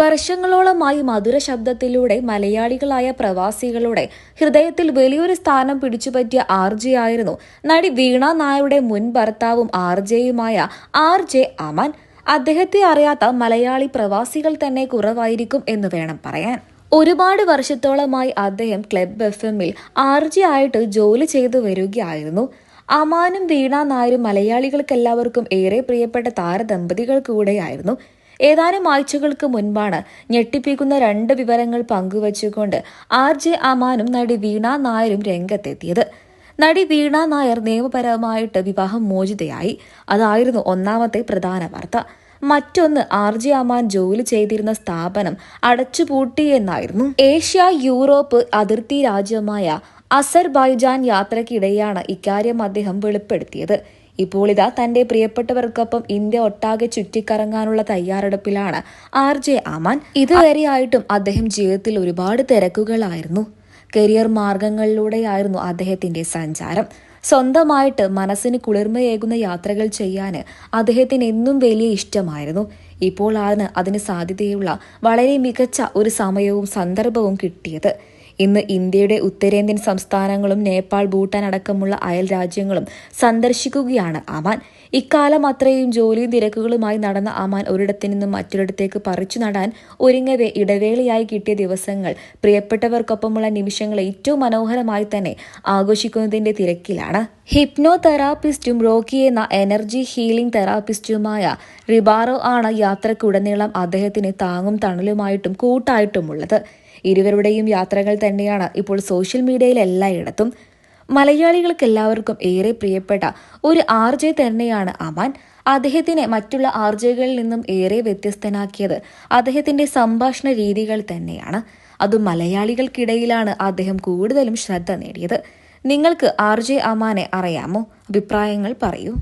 വർഷങ്ങളോളമായി മധുര ശബ്ദത്തിലൂടെ മലയാളികളായ പ്രവാസികളുടെ ഹൃദയത്തിൽ വലിയൊരു സ്ഥാനം പിടിച്ചുപറ്റിയ ആർ ജെ ആയിരുന്നു നടി വീണ നായരുടെ മുൻ ഭർത്താവും ആർ ജെയുമായ ആർ ജെ അമൻ. അദ്ദേഹത്തെ അറിയാത്ത മലയാളി പ്രവാസികൾ തന്നെ കുറവായിരിക്കും എന്ന് വേണം പറയാൻ. ഒരുപാട് വർഷത്തോളമായി അദ്ദേഹം ക്ലബ് എഫ് എമ്മിൽ ആർ ജെ ആയിട്ട് ജോലി ചെയ്തു വരികയായിരുന്നു. അമാനും വീണ നായരും മലയാളികൾക്കെല്ലാവർക്കും ഏറെ പ്രിയപ്പെട്ട താരദമ്പതികൾ കൂടെയായിരുന്നു. ഏതാനും ആഴ്ചകൾക്ക് മുൻപാണ് ഞെട്ടിപ്പിക്കുന്ന രണ്ട് വിവരങ്ങൾ പങ്കുവച്ചുകൊണ്ട് ആർ ജെ അമാനും നടി വീണ നായരും രംഗത്തെത്തിയത്. നടി വീണ നായർ നിയമപരമായിട്ട് വിവാഹം മോചിതയായി. അതായിരുന്നു ഒന്നാമത്തെ പ്രധാന വാർത്ത. മറ്റൊന്ന് ആർ ജെ അമാൻ ജോലി ചെയ്തിരുന്ന സ്ഥാപനം അടച്ചുപൂട്ടി എന്നായിരുന്നു. ഏഷ്യ യൂറോപ്പ് അതിർത്തി രാജ്യമായ അസർബൈജാൻ യാത്രക്കിടെയാണ് ഇക്കാര്യം അദ്ദേഹം വെളിപ്പെടുത്തിയത്. ഇപ്പോൾ ഇതാ തന്റെ പ്രിയപ്പെട്ടവർക്കൊപ്പം ഇന്ത്യ ഒട്ടാകെ ചുറ്റിക്കറങ്ങാനുള്ള തയ്യാറെടുപ്പിലാണ് ആർ ജെ അമാൻ. ഇതുവരെയായിട്ടും അദ്ദേഹം ജീവിതത്തിൽ ഒരുപാട് തിരക്കുകളായിരുന്നു. കരിയർ മാർഗങ്ങളിലൂടെയായിരുന്നു അദ്ദേഹത്തിന്റെ സഞ്ചാരം. സ്വന്തമായിട്ട് മനസ്സിന് കുളിർമയേകുന്ന യാത്രകൾ ചെയ്യാൻ അദ്ദേഹത്തിന് എന്നും വലിയ ഇഷ്ടമായിരുന്നു. ഇപ്പോൾ ആണ് അതിന് സാധ്യതയുള്ള വളരെ മികച്ച ഒരു സമയവും സന്ദർഭവും കിട്ടിയത്. ഇന്ന് ഇന്ത്യയുടെ ഉത്തരേന്ത്യൻ സംസ്ഥാനങ്ങളും നേപ്പാൾ ഭൂട്ടാൻ അടക്കമുള്ള അയൽ രാജ്യങ്ങളും സന്ദർശിക്കുകയാണ് അമാൻ. ഇക്കാലം അത്രയും ജോലിയും തിരക്കുകളുമായി നടന്ന അമാൻ ഒരിടത്തു നിന്നും മറ്റൊരിടത്തേക്ക് പറിച്ചു നടാൻ ഒരുങ്ങവേ ഇടവേളയായി കിട്ടിയ ദിവസങ്ങൾ. പ്രിയപ്പെട്ടവർക്കൊപ്പമുള്ള നിമിഷങ്ങൾ ഏറ്റവും മനോഹരമായി തന്നെ ആഘോഷിക്കുന്നതിന്റെ തിരക്കിലാണ്. ഹിപ്നോ തെറാപ്പിസ്റ്റും റോക്കി എന്ന എനർജി ഹീലിംഗ് തെറാപ്പിസ്റ്റുമായ റിബാറോ ആണ് യാത്രക്കുടനീളം അദ്ദേഹത്തിന് താങ്ങും തണലുമായിട്ടും കൂട്ടായിട്ടുമുള്ളത്. ഇരുവരുടെയും യാത്രകൾ തന്നെയാണ് ഇപ്പോൾ സോഷ്യൽ മീഡിയയിൽ എല്ലായിടത്തും. മലയാളികൾക്ക് എല്ലാവർക്കും ഏറെ പ്രിയപ്പെട്ട ഒരു ആർ ജെ തന്നെയാണ് അമാൻ. അദ്ദേഹത്തിനെ മറ്റുള്ള ആർ ജെകളിൽ നിന്നും ഏറെ വ്യത്യസ്തനാക്കിയത് അദ്ദേഹത്തിന്റെ സംഭാഷണ രീതികൾ തന്നെയാണ്. അതും മലയാളികൾക്കിടയിലാണ് അദ്ദേഹം കൂടുതലും ശ്രദ്ധ നേടിയത്. നിങ്ങൾക്ക് ആർ ജെ അമാനെ അറിയാമോ? അഭിപ്രായങ്ങൾ പറയൂ.